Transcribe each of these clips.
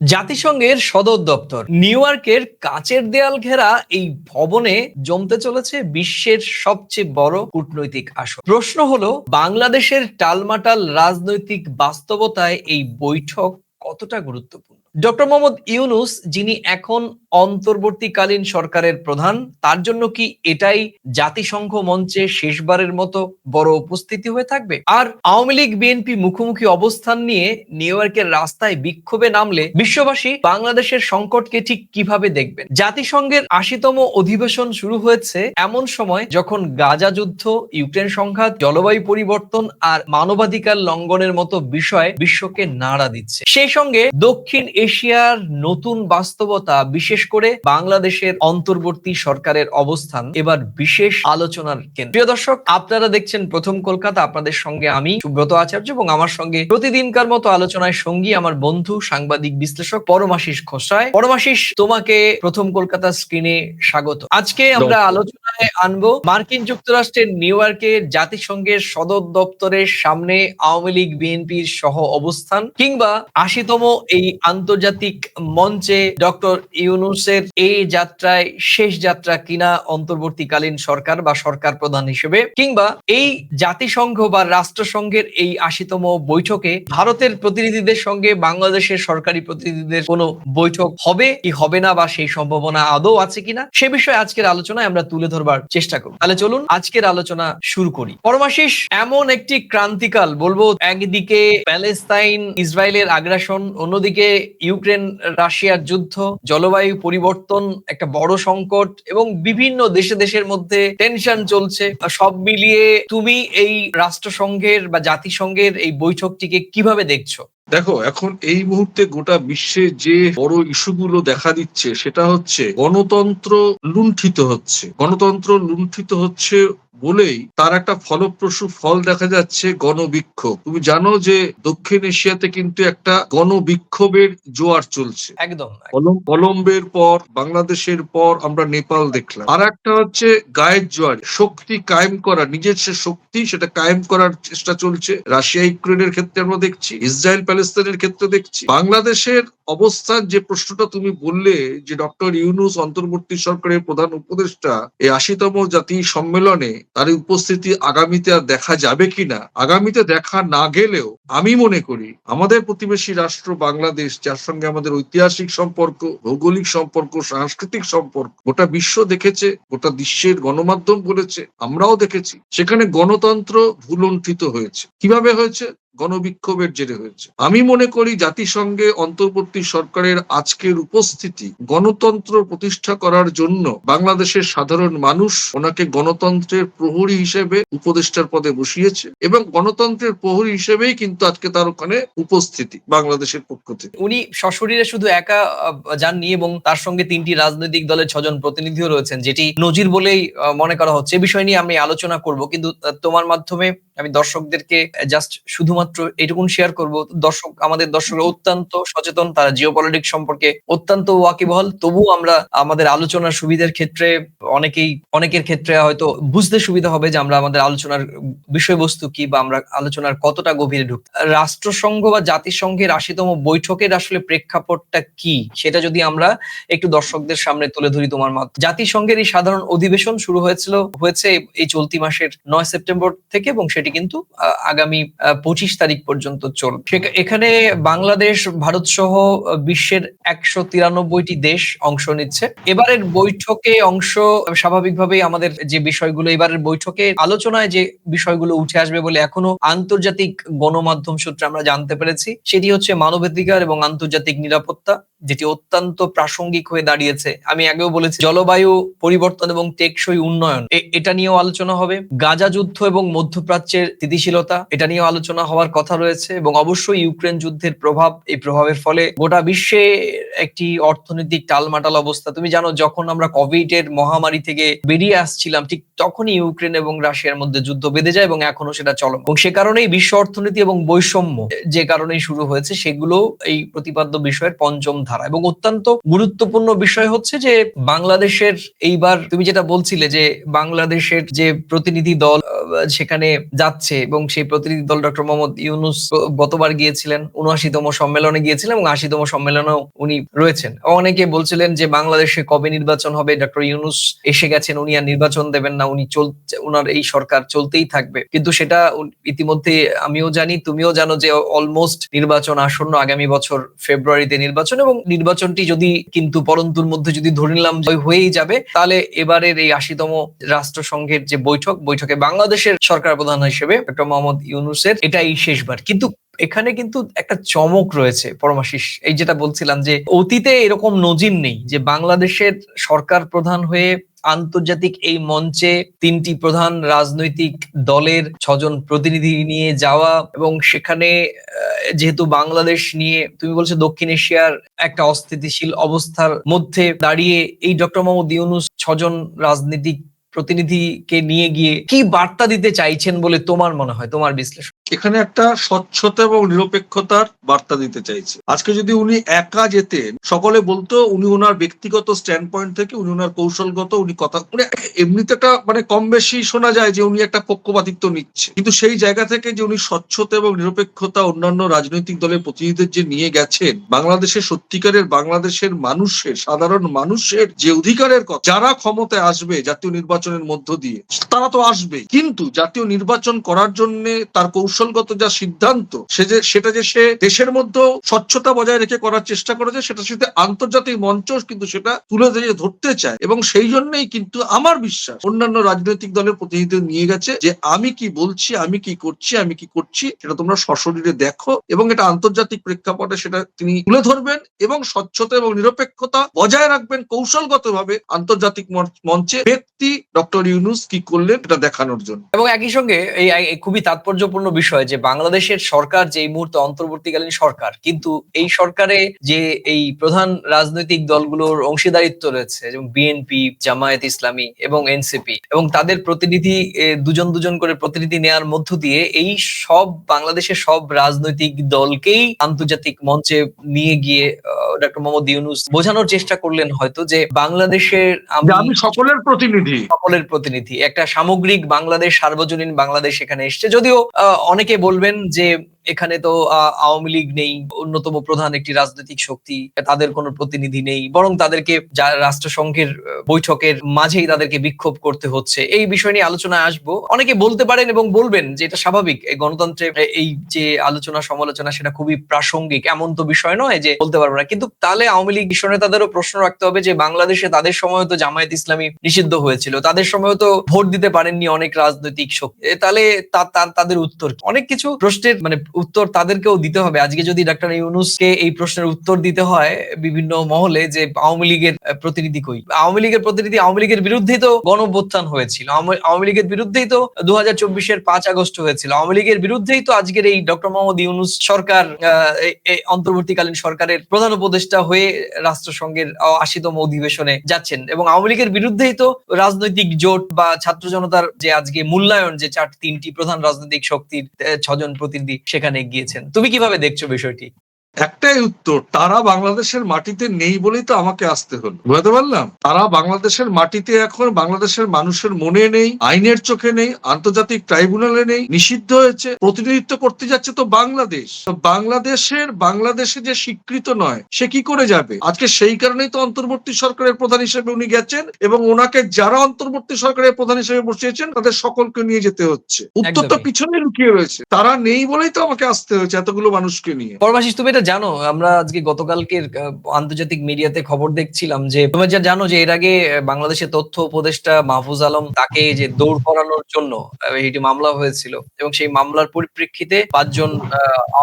জাতিসংঘের সদর দপ্তর। নিউ ইয়র্কের কাচের দেয়াল ঘেরা এই ভবনে জমতে চলেছে বিশ্বের সবচেয়ে বড় কূটনৈতিক আসর। প্রশ্ন হলো, বাংলাদেশের টালমাটাল রাজনৈতিক বাস্তবতায় এই বৈঠক কতটা গুরুত্বপূর্ণ? ডক্টর মোহাম্মদ ইউনুস, যিনি এখন অন্তর্বর্তীকালীন সরকারের প্রধান, তার জন্য কি এটাই জাতিসংঘ মঞ্চে শেষবারের মতো বড় উপস্থিতি হয়ে থাকবে? আর আওয়ামী লীগ, বিএনপি মুখোমুখি অবস্থান নিয়ে নিউ ইয়র্কের রাস্তায় বিক্ষোভে নামলে বিশ্ববাসী বাংলাদেশের সংকটকে ঠিক কীভাবে দেখবেন? জাতিসংঘের আশিতম অধিবেশন শুরু হয়েছে এমন সময় যখন গাজা যুদ্ধ, ইউক্রেন সংঘাত, জলবায়ু পরিবর্তন আর মানবাধিকার লঙ্ঘনের মতো বিষয় বিশ্বকে নাড়া দিচ্ছে। সেই সঙ্গে দক্ষিণ এশিয়ার নতুন বাস্তবতা বিশেষ করে বাংলাদেশের অন্তর্বর্তী সরকারের অবস্থান এবার বিশেষ আলোচনার কেন্দ্র। প্রিয় দর্শক আপনারা দেখছেন প্রথম কলকাতা। আপনাদের সঙ্গে আমি সুব্রত আচার্য এবং আমার সঙ্গে প্রতিদিনকার মতো আলোচনায় সঙ্গী আমার বন্ধু সাংবাদিক বিশ্লেষক পরমাশিস খোসায় পরমাশিস তোমাকে প্রথম কলকাতা স্ক্রিনে স্বাগত। আজকে আমরা আলোচনায় আনব মার্কিন যুক্তরাষ্ট্রের নিউ ইয়র্কের জাতিসংঘের সদর দপ্তরের সামনে আওয়ামী লীগ বিএনপির সহ অবস্থান কিংবা আশিতম এই আন্তর্জাতিক মঞ্চে ডক্টর ইউনুসের এই যাত্রায় শেষ যাত্রা কিনা অন্তর্বর্তীকালীন সরকার বা সরকার প্রধান হিসেবে, কিংবা এই জাতিসংঘ বা রাষ্ট্রসংঘের এই আশিতম বৈঠকে ভারতের প্রতিনিধিদের সঙ্গে বাংলাদেশের সরকারি প্রতিনিধিদের কোনো বৈঠক হবে কি হবে না বা সেই সম্ভাবনা আদৌ আছে কিনা, সে বিষয়ে আজকের আলোচনায় আমরা তুলে ধরবার চেষ্টা করব। তাহলে চলুন আজকের আলোচনা শুরু করি। পরমাশিস এমন একটি ক্রান্তিকাল, বলব একদিকে প্যালেস্তাইন ইসরায়েলের আগ্রাসন, অন্যদিকে ইউক্রেন রাশিয়ার যুদ্ধ, জলবায়ু পরিবর্তন, একটা বড় সংকট এবং বিভিন্ন দেশে দেশের মধ্যে টেনশন চলছে। সব মিলিয়ে তুমি এই রাষ্ট্রসংঘের বা জাতিসংঘের এই বৈঠকটিকে কীভাবে দেখছ? দেখো এখন এই মুহূর্তে গোটা বিশ্বে যে বড় ইস্যুগুলো দেখা দিচ্ছে সেটা হচ্ছে গণতন্ত্র লুণ্ঠিত হচ্ছে। গণতন্ত্র লুণ্ঠিত হচ্ছে বলেই তার একটা ফলপ্রসূ ফল দেখা যাচ্ছে গণবিক্ষোভ। তুমি জানো যে দক্ষিণ এশিয়াতে কিন্তু একটা গণবিক্ষোভের জোয়ার চলছে। একদম কলম্বের পর বাংলাদেশের পর আমরা নেপাল দেখলাম। আর একটা হচ্ছে গায়ের জোয়ার শক্তি কায়েম করা নিজের সে শক্তি সেটা কায়েম করার চেষ্টা চলছে। রাশিয়া ইউক্রেনের ক্ষেত্রে আমরা দেখছি। ইসরায়েল প্যালেস্তাইনের ক্ষেত্রে দেখছি। বাংলাদেশের অবস্থান যে প্রশ্নটা তুমি বললে যে ডক্টর ইউনুস অন্তর্বর্তী সরকারের প্রধান উপদেষ্টা এই আশিতম জাতি সম্মেলনে তার উপস্থিতি আগামীতে আর দেখা যাবে কিনা? আগামীতে দেখা না গেলেও আমি মনে করি আমাদের প্রতিবেশী রাষ্ট্র বাংলাদেশ, যার সঙ্গে আমাদের ঐতিহাসিক সম্পর্ক, ভৌগোলিক সম্পর্ক, সাংস্কৃতিক সম্পর্ক, গোটা বিশ্ব দেখেছে, গোটা বিশ্বের গণমাধ্যম বলেছে, আমরাও দেখেছি। সেখানে গণতন্ত্র ভুলুণ্ঠিত হয়েছে। কীভাবে হয়েছে? গণবিক্ষোভের জেরে হয়েছে। আমি মনে করি জাতিসংঘে অন্তর্বর্তী সরকারের আজকের উপস্থিতি গণতন্ত্র প্রতিষ্ঠা করার জন্য বাংলাদেশের সাধারণ মানুষ ওনাকে গণতন্ত্রের প্রহরী হিসেবে উপদেষ্টার পদে বসিয়েছে এবং গণতন্ত্রের প্রহরী হিসেবেই কিন্তু আজকে তার ওখানে উপস্থিতি বাংলাদেশের পক্ষ থেকে। উনি সশরীরে শুধু একা যাননি এবং তার সঙ্গে তিনটি রাজনৈতিক দলের ছজন প্রতিনিধিও রয়েছেন, যেটি নজির বলেই মনে করা হচ্ছে। বিষয় নিয়ে আমি আলোচনা করব, কিন্তু তোমার মাধ্যমে আমি দর্শকদেরকে জাস্ট শুধুমাত্র এটুকুন শেয়ার করব। দর্শক, আমাদের দর্শকরা অত্যন্ত সচেতন, তারা জিও পলিটিক্স সম্পর্কে অত্যন্ত ওয়াকিবহল। তবু আমরা আমাদের আলোচনার সুবিধার ক্ষেত্রে অনেকেই, অনেকের ক্ষেত্রে হয়তো বুঝতে সুবিধা হবে যে আমরা আমাদের আলোচনার বিষয়বস্তু কি বা আমরা আলোচনার কতটা গভীরে ঢুক, রাষ্ট্রসংঘ বা জাতিসংঘের আশিতম বৈঠকের আসলে প্রেক্ষাপটটা কি? সেটা যদি আমরা একটু দর্শকদের সামনে তুলে ধরি তোমার মত। জাতিসংঘের এই সাধারণ অধিবেশন শুরু হয়েছিল, হয়েছে এই চলতি মাসের নয় সেপ্টেম্বর থেকে এবং সেটি কিন্তু আগামী পঁচিশ তারিখ পর্যন্ত সেকা- এখানে বাংলাদেশ, ভারত সহ বিশ্বের একশো তিরানব্বইটি দেশ অংশ নিচ্ছে। এবারের বৈঠকে অংশ স্বাভাবিকভাবেই আমাদের যে বিষয়গুলো, এবারের বৈঠকে আলোচনায় যে বিষয়গুলো উঠে আসবে বলে এখনও আন্তর্জাতিক গণমাধ্যম সূত্রে আমরা জানতে পেরেছি, সেটি হচ্ছে মানবাধিকার এবং আন্তর্জাতিক নিরাপত্তা, যেটি অত্যন্ত প্রাসঙ্গিক হয়ে দাঁড়িয়েছে। আমি আগেও বলেছি, জলবায়ু পরিবর্তন এবং টেকসই উন্নয়ন এটা নিয়েও আলোচনা হবে। গাজা যুদ্ধ এবং মধ্যপ্রাচ্যের স্থিতিশীলতা, এটা নিয়েও আলোচনা হওয়ার কথা রয়েছে এবং অবশ্যই ইউক্রেন যুদ্ধের প্রভাব, এই প্রভাবের ফলে গোটা বিশ্বে একটি অর্থনৈতিক টালমাটাল অবস্থা। তুমি জানো, যখন আমরা কোভিড এর মহামারী থেকে বেরিয়ে আসছিলাম, ঠিক তখনই ইউক্রেন এবং রাশিয়ার মধ্যে যুদ্ধ বেঁধে যায় এবং এখনও সেটা চলমান। এবং সে কারণেই বিশ্ব অর্থনীতি এবং বৈষম্য যে কারণেই শুরু হয়েছে, সেগুলো এই প্রতিপাদ্য বিষয়ের পঞ্চম ধারা। এবং অত্যন্ত গুরুত্বপূর্ণ বিষয় হচ্ছে যে, বাংলাদেশের এইবার তুমি যেটা বলছিলে যে, বাংলাদেশের যে প্রতিনিধি দল সেখানে যাচ্ছে এবং সেই প্রতিনিধি দল ডক্টর মোহাম্মদ ইউনুস গতবার গিয়েছিলেন, উনআশিতম সম্মেলনে গিয়েছিলেন এবং আশিতম সম্মেলনেও উনি রয়েছেন। অনেকে বলছিলেন যে বাংলাদেশে কবে নির্বাচন হবে? ডক্টর ইউনুস এসে গেছেন, উনি আর নির্বাচন দেবেন না, উনি চল উনার এই সরকার চলতেই থাকবে। কিন্তু সেটা ইতিমধ্যে আমিও জানি, তুমিও জানো যে অলমোস্ট নির্বাচন আসন্ন আগামী বছর ফেব্রুয়ারিতে নির্বাচন এবং নির্বাচনটি যদি কিন্তু পরন্তুর মধ্যে যদি ধরে নিলাম হয়েই যাবে, তাহলে এবারের এই আশিতম রাষ্ট্রসংঘের যে বৈঠক, বৈঠকে বাংলাদেশের সরকার প্রধান হিসেবে ডক্টর মোহাম্মদ ইউনুসের এটাই শেষবার। কিন্তু এখানে কিন্তু একটা চমক রয়েছে, পরমাশিস। এই যেটা বলছিলাম যে, অতীতে এরকম নজির নেই যে, বাংলাদেশের সরকার প্রধান হয়ে আন্তর্জাতিক এই মঞ্চে তিনটি প্রধান রাজনৈতিক দলের ছজন প্রতিনিধি নিয়ে যাওয়া এবং সেখানে যেহেতু বাংলাদেশ নিয়ে, তুমি বলছো দক্ষিণ এশিয়ার একটা অস্থিতিশীল অবস্থার মধ্যে দাঁড়িয়ে এই ডক্টর মোহাম্মদ ইউনুস ছজন রাজনীতিক প্রতিনিধিকে নিয়ে গিয়ে কি বার্তা দিতে চাইছেন বলে তোমার মনে হয়, তোমার বিশ্লেষণ? এখানে একটা স্বচ্ছতা এবং নিরপেক্ষতার বার্তা দিতে চাইছে। আজকে যদি উনি একা যেতেন, সকলে বলতো উনি ওনার ব্যক্তিগত স্ট্যান্ড পয়েন্ট থেকে, উনি ওনার কৌশলগত, উনি কথা উনি এমনিতে একটা মানে কম বেশি শোনা যায় যে উনি একটা পক্ষপাতিত্ব নিচ্ছে। কিন্তু সেই জায়গা থেকে যে উনি স্বচ্ছতা এবং নিরপেক্ষতা অন্যান্য রাজনৈতিক দলের প্রতিনিধিদের যে নিয়ে গেছেন, বাংলাদেশের সত্যিকারের বাংলাদেশের মানুষের, সাধারণ মানুষের যে অধিকারের কথা, যারা ক্ষমতায় আসবে জাতীয় নির্বাচনের মধ্য দিয়ে, তারা তো আসবে কিন্তু জাতীয় নির্বাচন করার জন্য তার কৌশলগত যা সিদ্ধান্ত, সে যে, সেটা যে সে দেশের মধ্যেও স্বচ্ছতা বজায় রেখে করার চেষ্টা করেছে, সেটা সাথে আন্তর্জাতিক মঞ্চ কিন্তু সেটা তুলে ধরে, ধরতে চায়। এবং সেই জন্যই কিন্তু আমার বিশ্বাস অন্যান্য রাজনৈতিক দলের প্রতিনিধি নিয়ে গেছে যে, আমি কি বলছি, আমি কি করছি, আমি কি করছি, সেটা তোমরা সশরীরে দেখো। এবং এটা আন্তর্জাতিক প্রেক্ষাপটে সেটা তিনি তুলে ধরবেন এবং স্বচ্ছতা এবং নিরপেক্ষতা বজায় রাখবেন কৌশলগতভাবে আন্তর্জাতিক মঞ্চ- ব্যক্তি ডক্টর ইউনুস কি করলেন এটা দেখানোর জন্য। এবং একই সঙ্গে এই খুবই তাৎপর্যপূর্ণ বিষয় যে বাংলাদেশের সরকার যে এই মুহূর্তে অন্তর্বর্তীকালীন সরকার কিন্তু এই সরকারে যে এই প্রধান রাজনৈতিক দলগুলোর অংশীদারিত্ব রয়েছে যেমন বিএনপি জামায়াত ইসলামী এবং এনসিপি এবং তাদের প্রতিনিধি দুজন দুজন করে প্রতিনিধি নেয়ার মধ্য দিয়ে এই সব বাংলাদেশের সব রাজনৈতিক দলকেই আন্তর্জাতিক মঞ্চে নিয়ে গিয়ে ডক্টর মোহাম্মদ ইউনুস বোঝানোর চেষ্টা করলেন হয়তো যে বাংলাদেশের আমি সকলের প্রতিনিধি। সকলের প্রতিনিধি একটা সামগ্রিক বাংলাদেশ সার্বজনীন বাংলাদেশ এখানে এসছে যদিও অনেকে বলবেন যে এখানে তো আওয়ামী লীগ নেই, অন্যতম প্রধান একটি রাজনৈতিক শক্তি, তাদের কোনো প্রতিনিধি নেই, বরং তাদেরকে যা রাষ্ট্রসংঘের বৈঠকের মাঝেই তাদেরকে বিক্ষোভ করতে হচ্ছে। এই বিষয় নিয়ে আলোচনায় আসব। অনেকে বলতে পারেন এবং বলবেন যে এটা স্বাভাবিক, এই গণতন্ত্রে এই যে আলোচনা, সমালোচনা, সেটা খুবই প্রাসঙ্গিক, এমন তো বিষয় নয় যে বলতে পারব না। কিন্তু তাহলে আওয়ামী লীগ বিষয় তাদেরও প্রশ্ন রাখতে হবে যে বাংলাদেশে তাদের সময় তো জামায়াত ইসলামী নিষিদ্ধ হয়েছিল, তাদের সময় তো ভোট দিতে পারেননি অনেক রাজনৈতিক শক্তি। তাহলে তাদের উত্তর অনেক কিছু প্রশ্নের মানে উত্তর তাদেরকেও দিতে হবে। আজকে যদি ডাক্তার ইউনুসকে এই প্রশ্নের উত্তর দিতে হয় বিভিন্ন মহলে যে আওয়ামী লীগের প্রতিনিধি কই? আওয়ামী লীগের প্রতিনিধি আওয়ামী লীগের বিরুদ্ধেই তো গণঅভ্যুত্থান হয়েছিল। আওয়ামী- লীগের বিরুদ্ধেই তো দু হাজার চব্বিশের পাঁচ আগস্ট হয়েছিল। আওয়ামী লীগের বিরুদ্ধেই তো আজকের এই ডক্টর মোহাম্মদ ইউনুস সরকার অন্তর্বর্তীকালীন সরকারের প্রধান উপদেষ্টা হয়ে রাষ্ট্রসংঘের আশিতম অধিবেশনে যাচ্ছেন। এবং আওয়ামী লীগের বিরুদ্ধেই তো রাজনৈতিক জোট বা ছাত্র জনতার যে আজকে মূল্যায়ন, যে চার, তিনটি প্রধান রাজনৈতিক শক্তির ছজন প্রতিনিধি সেখানে গিয়েছেন। তুমি কীভাবে দেখছ বিষয়টি? একটাই উত্তর তারা বাংলাদেশের মাটিতে নেই বলেই তো আমাকে আসতে হলো। বুঝতে পারলাম? তারা বাংলাদেশের মাটিতে এখন বাংলাদেশের মানুষের মনে নেই আইনের চোখে নেই আন্তর্জাতিক ট্রাইব্যুনালে নেই নিষিদ্ধ হয়েছে প্রতিনিধিত্ব করতে যাচ্ছে তো বাংলাদেশ। বাংলাদেশের বাংলাদেশে যে স্বীকৃত নয় সে কি করে যাবে? আজকে সেই কারণেই তো অন্তর্বর্তী সরকারের প্রধান হিসেবে উনি গেছেন এবং ওনাকে যারা অন্তর্বর্তী সরকারের প্রধান হিসেবে বসিয়েছেন তাদের সকলকে নিয়ে যেতে হচ্ছে। উত্তর তো। পিছনে লুকিয়ে রয়েছে। তারা নেই বলেই তো আমাকে আসতে হয়েছে এতগুলো মানুষকে নিয়ে। পরমাশিস তুমি এটা জানো, আমরা আজকে গতকালকের আন্তর্জাতিক মিডিয়াতে খবর দেখছিলাম যে তুমি যা জানো যে এর আগে বাংলাদেশের তথ্য উপদেষ্টা মাহফুজ আলম তাকে যে দৌড় করানোর জন্য এটি মামলা হয়েছিল এবং সেই মামলার পরিপ্রেক্ষিতে পাঁচজন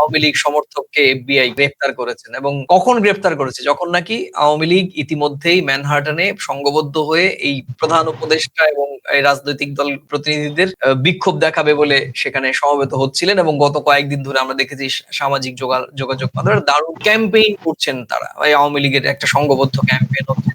আওয়ামী লীগ সমর্থককে এফবিআই গ্রেফতার করেছেন এবং কখন গ্রেফতার করেছে? যখন নাকি আওয়ামী লীগ ইতিমধ্যেই ম্যানহার্টনে সংঘবদ্ধ হয়ে এই প্রধান উপদেষ্টা এবং রাজনৈতিক দল প্রতিনিধিদের বিক্ষোভ দেখাবে বলে সেখানে সমবেত হচ্ছিলেন এবং গত কয়েকদিন ধরে আমরা দেখেছি সামাজিক যোগা- যোগাযোগ মাধ্যমে দারুণ ক্যাম্পেইন করছেন তারা। আওয়ামী লীগের একটা সংঘবদ্ধ ক্যাম্পেইন হচ্ছে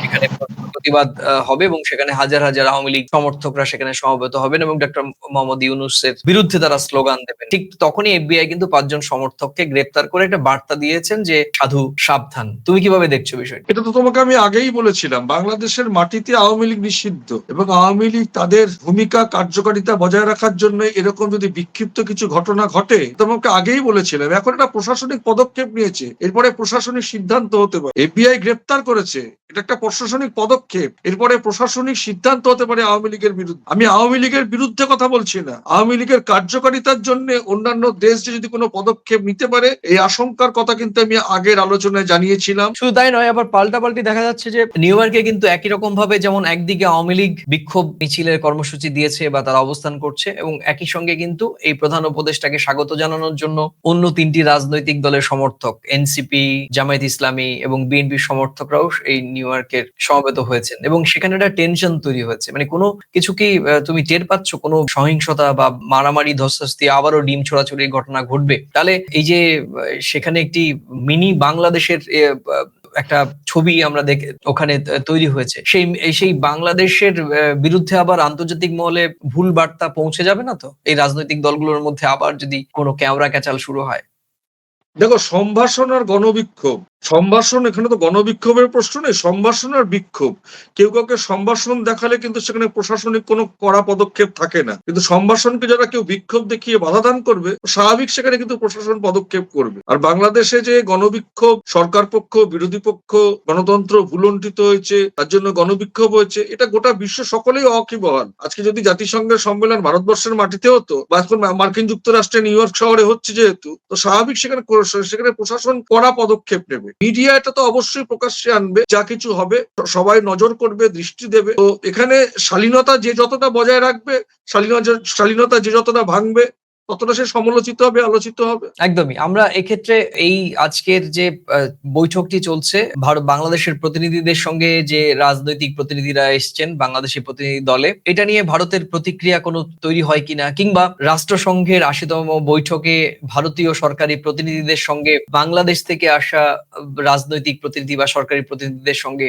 সেখানে প্রতিবাদ হবে এবং সেখানে হাজার হাজার আওয়ামী লীগ সমর্থকরা সেখানে সমবেত হবেন এবং ডক্টর মোহাম্মদ ইউনুসের বিরুদ্ধে তারা স্লোগান দেবেন। ঠিক তখনই এফবিআই কিন্তু পাঁচজন সমর্থককে গ্রেপ্তার করে একটা বার্তা দিয়েছেন যে, সাধু, সাবধান। তুমি কীভাবে দেখছ বিষয় এটা তো তোমাকে আমি আগেই বলেছিলাম, বাংলাদেশের মাটিতে আওয়ামী লীগ নিষিদ্ধ এবং আওয়ামী লীগ তাদের ভূমিকা, কার্যকারিতা বজায় রাখার জন্য এরকম যদি বিক্ষিপ্ত কিছু ঘটনা ঘটে তোমাকে আগেই বলেছিলাম। এখন একটা প্রশাসনিক পদক্ষেপ নিয়েছে, এরপরে প্রশাসনিক সিদ্ধান্ত হতে পারে। এফবিআই গ্রেপ্তার করেছে এটা একটা প্রশাসনিক পদক্ষেপ। এরপরে প্রশাসনিক সিদ্ধান্ত হতে পারে আওয়ামী লীগের বিরুদ্ধে। আমি আওয়ামী লীগের বিরুদ্ধে কথা বলছি না। আওয়ামী লীগের কার্যকারিতার জন্য অন্যান্য দেশ যদি কোনো পদক্ষেপ নিতে পারে, এই আশঙ্কার কথা কিন্তু আমি আগের আলোচনায় জানিয়েছিলাম। শুধু তাই নয়, আবার পাল্টাপাল্টি দেখা যাচ্ছে যে নিউ ইয়র্কে কিন্তু একই রকম ভাবে যেমন একদিকে আওয়ামী লীগ বিক্ষোভ মিছিলের কর্মসূচি দিয়েছে বা তারা অবস্থান করছে এবং একই সঙ্গে কিন্তু এই প্রধান উপদেষ্টাকে স্বাগত জানানোর জন্য অন্য তিনটি রাজনৈতিক দলের সমর্থক এনসিপি জামায়াত ইসলামী এবং বিএনপির সমর্থকরাও এই নিউ ইয়র্কের সমবেত হয়েছেন এবং সেখানে একটা টেনশন তৈরি হয়েছে। মানে কোনো কিছু কি তুমি টের পাচ্ছ? কোনো সহিংসতা বা মারামারি ধস্তাস্তি আবারও ডিম ছোড়াছুড়ির ঘটনা ঘটবে? তাহলে এই যে সেখানে একটি মিনি বাংলাদেশের একটা ছবি আমরা দেখে, ওখানে তৈরি হয়েছে। সেই সেই বাংলাদেশের বিরুদ্ধে আবার আন্তর্জাতিক মহলে ভুল বার্তা পৌঁছে যাবে না তো? এই রাজনৈতিক দলগুলোর মধ্যে আবার যদি কোনো ক্যামেরা ক্যাচাল শুরু হয়? দেখো, সম্ভাষণ আর গণবিক্ষোভ সম্ভাষণ এখানে তো গণবিক্ষোভের প্রশ্ন নেই, সম্ভাষণ আর বিক্ষোভ। কেউ কাউকে সম্ভাষণ দেখালে কিন্তু সেখানে প্রশাসনিক কোনো কড়া পদক্ষেপ থাকে না। কিন্তু সম্ভাষণকে যারা কেউ বিক্ষোভ দেখিয়ে বাধা দান করবে, স্বাভাবিক সেখানে কিন্তু প্রশাসন পদক্ষেপ করবে। আর বাংলাদেশে যে গণবিক্ষোভ, সরকার পক্ষ, বিরোধী পক্ষ, গণতন্ত্র ভুলণ্ঠিত হয়েছে, তার জন্য গণবিক্ষোভ হয়েছে, এটা গোটা বিশ্ব সকলেই অকিবহাল আজকে যদি জাতিসংঘের সম্মেলন ভারতবর্ষের মাটিতে হতো, বা এখন মার্কিন যুক্তরাষ্ট্রে নিউ ইয়র্ক শহরে হচ্ছে যেহেতু, তো স্বাভাবিক সেখানে সেখানে প্রশাসন কড়া পদক্ষেপ নেবে। মিডিয়া এটা তো অবশ্যই প্রকাশ্যে আনবে, যা কিছু হবে, সবাই নজর করবে, দৃষ্টি দেবে। তো এখানে শালীনতা যে যতটা বজায় রাখবে, শালীনতা শালীনতা যে যতটা ভাঙবে ততটা সে সমালোচিত হবে, আলোচিত হবে? একদমই। আমরা এক্ষেত্রে এই আজকের যে বৈঠকটি চলছে, ভারত, বাংলাদেশের প্রতিনিধিদের সঙ্গে যে রাজনৈতিক প্রতিনিধিরা এসছেন, বাংলাদেশের প্রতিনিধি দলে, এটা নিয়ে ভারতের প্রতিক্রিয়া কোনো তৈরি হয় কিনা? কিংবা রাষ্ট্রসংঘের আশিতম বৈঠকে ভারতীয় সরকারি প্রতিনিধিদের সঙ্গে, বাংলাদেশ থেকে আসা রাজনৈতিক প্রতিনিধি বা সরকারি প্রতিনিধিদের সঙ্গে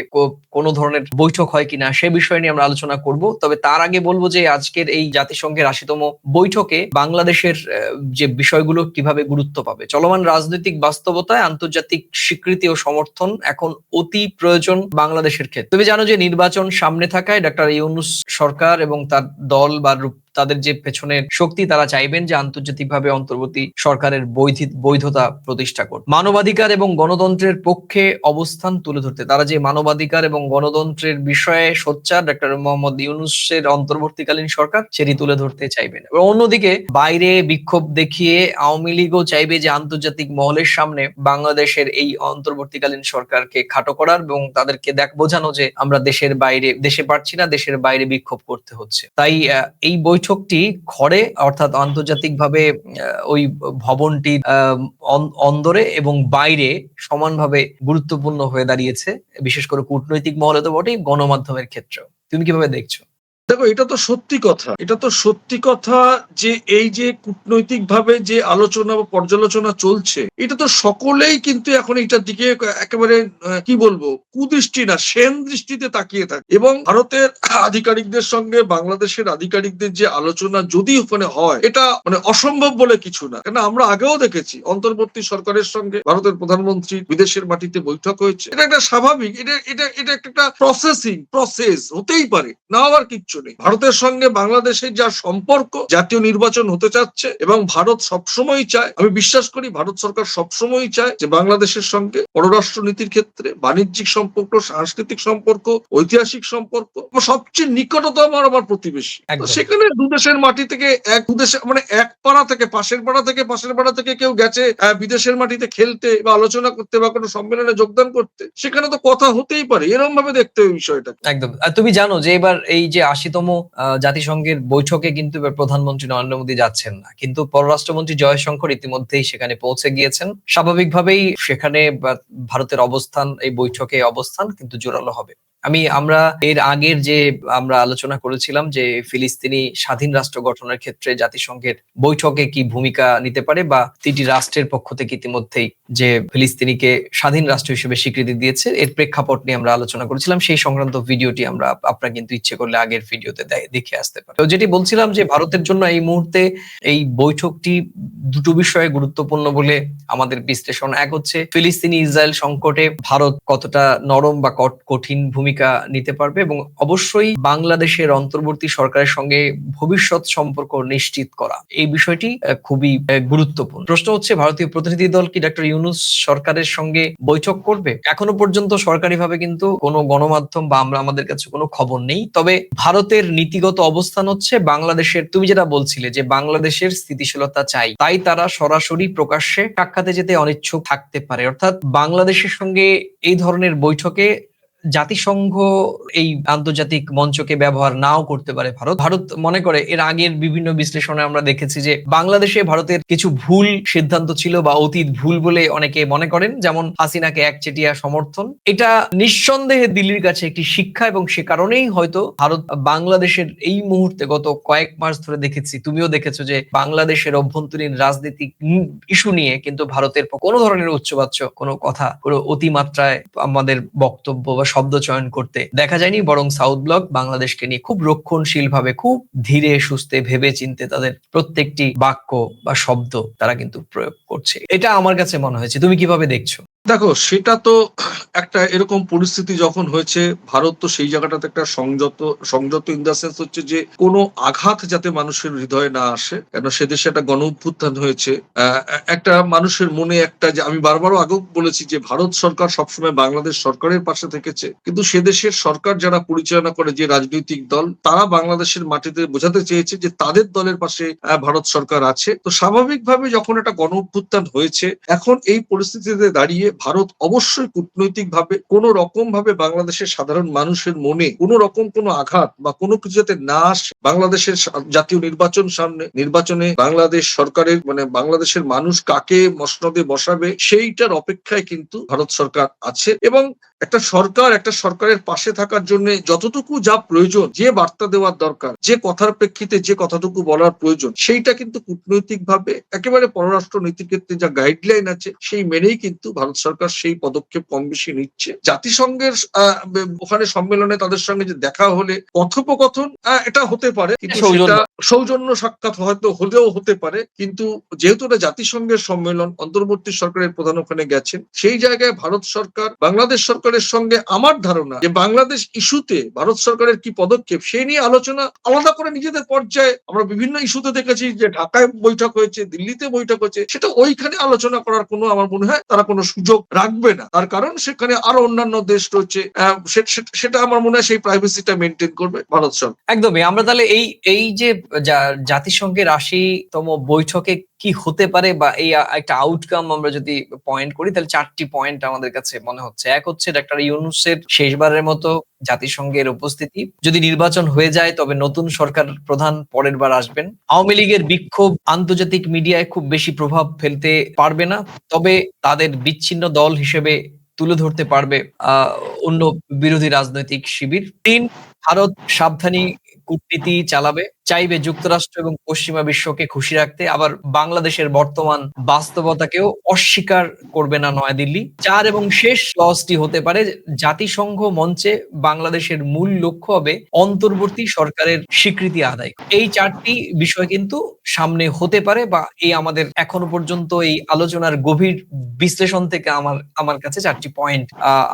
কোনো ধরনের বৈঠক হয় কিনা? সে বিষয় নিয়ে আমরা আলোচনা করব। তবে তার আগে বলব যে, আজকের এই জাতিসংঘের আশিতম বৈঠকে বাংলাদেশের আহ, যে বিষয়গুলো কীভাবে গুরুত্ব পাবে। চলমান রাজনৈতিক বাস্তবতায় আন্তর্জাতিক স্বীকৃতি ও সমর্থন এখন অতি প্রয়োজন বাংলাদেশের ক্ষেত্রে। তুমি জানো যে নির্বাচন সামনে থাকায় ডক্টর ইউনুস সরকার এবং তার দল বা তাদের যে পেছনের শক্তি, তারা চাইবেন যে আন্তর্জাতিকভাবে অন্তর্বর্তী সরকারের বৈধি- বৈধতা প্রতিষ্ঠা করতে মানবাধিকার এবং গণতন্ত্রের পক্ষে অবস্থান তুলে ধরতে। তারা যে মানবাধিকার এবং গণতন্ত্রের বিষয়ে সোচ্চার ডক্টর মোহাম্মদ ইউনুসের অন্তর্বর্তীকালীন সরকার, সেটি তুলে ধরতে চাইবেন। এবং অন্যদিকে, বাইরে বিক্ষোভ দেখিয়ে আওয়ামী লীগও চাইবে যে আন্তর্জাতিক মহলের সামনে বাংলাদেশের এই অন্তর্বর্তীকালীন সরকারকে খাটো করার এবং তাদেরকে দেখ, বোঝানো যে আমরা দেশের বাইরে, দেশে পারছি না, দেশের বাইরে বিক্ষোভ করতে হচ্ছে। তাই এই বৈঠকটি ঘরে অর্থাৎ আন্তর্জাতিকভাবে ওই ভবনটি অন্দরে এবং বাইরে সমানভাবে গুরুত্বপূর্ণ হয়ে দাঁড়িয়েছে, বিশেষ করে কূটনৈতিক মহলে তো বটেই গণমাধ্যমের ক্ষেত্রে তুমি কীভাবে দেখছ? দেখো, এটা তো সত্যি কথা। এটা তো সত্যি কথা যে এই যে কূটনৈতিক ভাবে যে আলোচনা বা পর্যালোচনা চলছে, এটা তো সকলেই কিন্তু এখন এটার দিকে একেবারে কি বলব, কুদৃষ্টি না, সেন দৃষ্টিতে তাকিয়ে থাকে। এবং ভারতের আধিকারিকদের সঙ্গে বাংলাদেশের আধিকারিকদের যে আলোচনা যদি ওখানে হয়, এটা মানে অসম্ভব বলে কিছু না। কেন আমরা আগেও দেখেছি, অন্তর্বর্তী সরকারের সঙ্গে ভারতের প্রধানমন্ত্রী বিদেশের মাটিতে বৈঠক হয়েছে। এটা একটা স্বাভাবিক, এটা এটা এটা একটা প্রসেসিং প্রসেস হতেই পারে না হওয়ার কিচ্ছু নেই ভারতের সঙ্গে বাংলাদেশের যা সম্পর্ক জাতীয় নির্বাচন হতে চাচ্ছে এবং ভারত সবসময় চায় আমি বিশ্বাস করি ভারত সরকার সবসময় চায় যে বাংলাদেশের সঙ্গে পররাষ্ট্র নীতির ক্ষেত্রে বাণিজ্যিক সম্পর্ক সাংস্কৃতিক সম্পর্ক ঐতিহাসিক সম্পর্ক সবচেয়ে নিকটতম আমার আমার প্রতিবেশী। সেখানে দু দেশের মাটি থেকে এক দু দেশে মানে এক পাড়া থেকে পাশের পাড়া থেকে পাশের পাড়া থেকে কেউ গেছে বিদেশের মাটিতে খেলতে বা আলোচনা করতে বা কোনো সম্মেলনে যোগদান করতে সেখানে তো কথা হতেই পারে। এরকম ভাবে দেখতে হবে বিষয়টা একদম। তুমি জানো যে এবার এই যে আশিতম জাতিসংঘের বৈঠকে কিন্তু প্রধানমন্ত্রী নরেন্দ্র মোদী যাচ্ছেন না। কিন্তু পররাষ্ট্রমন্ত্রী জয়শঙ্কর ইতিমধ্যেই সেখানে পৌঁছে গিয়েছেন। স্বাভাবিকভাবেই সেখানে ভারতের অবস্থান, এই বৈঠকে অবস্থান কিন্তু জোরালো হবে। আমি, আমরা এর আগের যে আমরা আলোচনা করেছিলাম যে ফিলিস্তিনি স্বাধীন রাষ্ট্র গঠনের ক্ষেত্রে জাতিসংঘের বৈঠকে কি ভূমিকা নিতে পারে বা তিনটি রাষ্ট্রের পক্ষ থেকে ইতিমধ্যেই যে ফিলিস্তিনিকে স্বাধীন রাষ্ট্র হিসেবে স্বীকৃতি দিয়েছে, এর প্রেক্ষাপট নিয়ে আমরা আলোচনা করেছিলাম। সেই সংক্রান্ত ভিডিওটি আমরা, আপনারা কিন্তু ইচ্ছে করলে আগের ভিডিওতে দেখে আসতে পারেন। তো যেটি বলছিলাম যে ভারতের জন্য এই মুহূর্তে এই বৈঠকটি দুটো বিষয়ে গুরুত্বপূর্ণ বলে আমাদের বিশ্লেষণ এক হচ্ছে, ফিলিস্তিনি ইসরায়েল সংকটে ভারত কতটা নরম বা কঠিন ভূমিকা নিতে পারবে এবং অবশ্যই বাংলাদেশের অন্তর্বর্তী সরকারের সঙ্গে ভবিষ্যৎ সম্পর্ক নিশ্চিত করা। এই বিষয়টি খুবই গুরুত্বপূর্ণ। প্রশ্ন হচ্ছে, ভারতীয় প্রতিনিধি দল কি ডক্টর ইউনুস সরকারের সঙ্গে বৈঠক করবে? এখনও পর্যন্ত সরকারিভাবে কিন্তু কোনো গণমাধ্যম বা আমরা, আমাদের কাছে কোনো খবর নেই। তবে ভারতের নীতিগত অবস্থান হচ্ছে, বাংলাদেশের, তুমি যেটা বলছিলে যে বাংলাদেশের স্থিতিশীলতা চাই, তাই তারা সরাসরি প্রকাশ্যে সাক্ষাতে যেতে অনিচ্ছুক থাকতে পারে। অর্থাৎ বাংলাদেশের সঙ্গে এই ধরনের বৈঠকে জাতিসংঘ এই আন্তর্জাতিক মঞ্চকে ব্যবহার নাও করতে পারে ভারত। ভারত মনে করে এর আগের বিভিন্ন বিশ্লেষণে আমরা দেখেছি যে বাংলাদেশে ভারতের কিছু ভুল সিদ্ধান্ত ছিল বা অতীত ভুল বলে অনেকে মনে করেন, যেমন হাসিনাকে একচেটিয়া সমর্থন। এটা নিঃসন্দেহে দিল্লির কাছে একটি শিক্ষা এবং সে কারণেই হয়তো ভারত বাংলাদেশের এই মুহূর্তে গত কয়েক মাস ধরে দেখেছি। তুমিও দেখেছ যে বাংলাদেশের অভ্যন্তরীণ রাজনৈতিক ইস্যু নিয়ে কিন্তু ভারতের কোনো ধরনের উচ্চবাচ্য কোনো কথা কোনো অতিমাত্রায় আমাদের বক্তব্য বা শব্দ চয়ন করতে দেখা যায়নি, বরং সাউথ ব্লক বাংলাদেশকে নিয়ে খুব রক্ষণশীল ভাবে খুব ধীরে সুস্থে ভেবে চিনতে তাদের প্রত্যেকটি বাক্য বা শব্দ তারা কিন্তু প্রয়োগ করছে। এটা আমার কাছে মনে হয়েছে। তুমি কীভাবে দেখছ? দেখো, সেটা তো একটা এরকম পরিস্থিতি যখন হয়েছে, ভারত তো সেই জায়গাটাতে একটা সংযত সংযত ইন দ্য সেন্স হচ্ছে যে কোনো আঘাত যাতে মানুষের হৃদয়ে না আসে কেন সে দেশে একটা গণ অভ্যুত্থান হয়েছে। একটা মানুষের মনে একটা যে, আমি বারবারও আগেও বলেছি যে, ভারত সরকার সবসময় বাংলাদেশ সরকারের পাশে থেকেছে। কিন্তু সে দেশের সরকার যারা পরিচালনা করে যে রাজনৈতিক দল, তারা বাংলাদেশের মাটিতে বোঝাতে চেয়েছে যে, তাদের দলের পাশে ভারত সরকার আছে। তো স্বাভাবিকভাবে যখন একটা গণ হয়েছে, এখন এই পরিস্থিতিতে দাঁড়িয়ে ভারত অবশ্যই কূটনৈতিক ভাবে কোন রকম ভাবে বাংলাদেশের সাধারণ মানুষের মনে কোন রকম কোনো আঘাত বা কোনো কিছু যাতে না আসে, বাংলাদেশের জাতীয় নির্বাচন সামনে, নির্বাচনে বাংলাদেশ সরকারের মানে বাংলাদেশের মানুষ কাকে মসনদে বসাবে সেইটার অপেক্ষায় কিন্তু ভারত সরকার আছে এবং একটা সরকার একটা সরকারের পাশে থাকার জন্য যতটুকু যা প্রয়োজন যে বার্তা দেওয়ার দরকার যে কথার প্রেক্ষিতে যে কথাটুকু বলার প্রয়োজন সেইটা কিন্তু কূটনৈতিক ভাবে একেবারে পররাষ্ট্র নীতির ক্ষেত্রে যা গাইডলাইন আছে সেই মেনেই কিন্তু ভারত সরকার সেই পদক্ষেপ কম বেশি নিচ্ছে জাতিসংঘের ওখানে সম্মেলনে তাদের সঙ্গে যে দেখা হলে কথোপকথন এটা হতে পারে কিন্তু সৌজন্য। সেটা সৌজন্য সাক্ষাৎ হয়তো হলেও হতে পারে কিন্তু যেহেতু এটা জাতিসংঘের সম্মেলন অন্তর্বর্তী সরকারের প্রধান ওখানে গেছেন সেই জায়গায় ভারত সরকার বাংলাদেশ সরকারের সঙ্গে আমার ধারণা যে বাংলাদেশ ইস্যুতে ভারত সরকারের কি পদক্ষেপ, সেই নিয়ে আলোচনা আলাদা করে নিজেদের পর্যায়ে আমরা বিভিন্ন ইস্যুতে দেখেছি যে ঢাকায় বৈঠক হয়েছে, দিল্লিতে বৈঠক হয়েছে, সেটা ওইখানে আলোচনা করার কোনো আমার মনে হয় তারা কোনো সুযোগ রাখবে না। তার কারণ সেখানে আরও অন্যান্য দেশ রয়েছে সেটা আমার মনে হয় সেই প্রাইভেসিটা মেনটেন করবে ভারত সরকার। একদমই, আমরা তাহলে এই এই যে জাতিসংঘের আশিতম বৈঠকে কি হতে পারে বা এই একটা আউটকাম আমরা যদি পয়েন্ট করি, তাহলে চারটি পয়েন্ট আমাদের কাছে মনে হচ্ছে। এক হচ্ছে ডাক্তার ইউনুসের শেষবারের মতো জাতিসংঘের উপস্থিতি। যদি নির্বাচন হয়ে যায়, তবে নতুন সরকার প্রধান পরের বার আসবেন। আওয়ামী লীগের বিক্ষোভ আন্তর্জাতিক মিডিয়ায় খুব বেশি প্রভাব ফেলতে পারবে না। তবে তাদের বিচ্ছিন্ন দল হিসেবে তুলে ধরতে পারবে অন্য বিরোধী রাজনৈতিক শিবির। তিন, ভারত সাবধানী কূটনীতি চালাবে। চাইবে যুক্তরাষ্ট্র এবং পশ্চিমা বিশ্বকে খুশি রাখতে, আবার বাংলাদেশের বর্তমান বাস্তবতাকেও অস্বীকার করবে না নয়াদিল্লি। চার এবং শেষ ক্লসটি হতে পারে জাতিসংঘ মঞ্চে বাংলাদেশের মূল লক্ষ্য হবে অন্তর্বর্তী সরকারের স্বীকৃতি আদায়। এই চারটি বিষয় কিন্তু সামনে হতে পারে বা এই আমাদের এখনও পর্যন্ত এই আলোচনার গভীর বিশ্লেষণ থেকে আমার আমার কাছে চারটি পয়েন্ট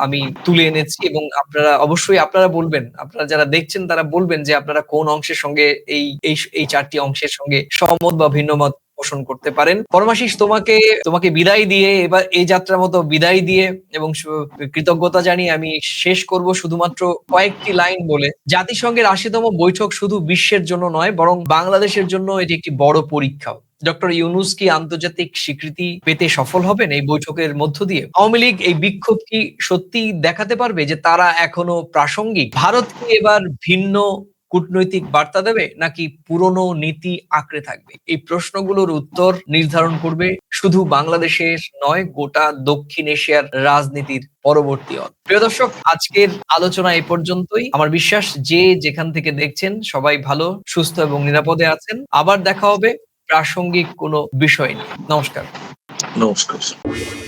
আমি তুলে এনেছি এবং আপনারা অবশ্যই, আপনারা বলবেন, আপনারা যারা দেখছেন তারা বলবেন যে আপনারা কোন অংশের সঙ্গে এই এই এই চারটি অংশের সঙ্গে সহমত বা ভিন্নমত পোষণ করতে পারেন। পরমাশিস তোমাকে তোমাকে বিদায় দিয়ে, এবার এই যাত্রার মতো বিদায় দিয়ে এবং কৃতজ্ঞতা জানিয়ে আমি শেষ করব শুধুমাত্র কয়েকটি লাইন বলে। জাতিসংঘের আশিতম বৈঠক শুধু বিশ্বের জন্য নয়, বরং বাংলাদেশের জন্য এটি একটি বড় পরীক্ষা ডক্টর ইউনুস কি আন্তর্জাতিক স্বীকৃতি পেতে সফল হবেন এই বৈঠকের মধ্য দিয়ে? আওয়ামী লীগ এই বিক্ষোভ কি সত্যি দেখাতে পারবে যে তারা এখনও প্রাসঙ্গিক? ভারত কি এবার ভিন্ন কূটনৈতিক বার্তা দেবে নাকি পুরনো নীতি আঁকড়ে থাকবে? এই প্রশ্নগুলোর উত্তর নির্ধারণ করবে শুধু বাংলাদেশের নয়, গোটা দক্ষিণ এশিয়ার রাজনীতির পরবর্তী অধ্যায়। প্রিয় দর্শক, আজকের আলোচনা এই পর্যন্তই। আমার বিশ্বাস যে যেখান থেকে দেখছেন, সবাই ভালো, সুস্থ এবং নিরাপদে আছেন। আবার দেখা হবে প্রাসঙ্গিক কোনো বিষয় নিয়ে। নমস্কার। নমস্কার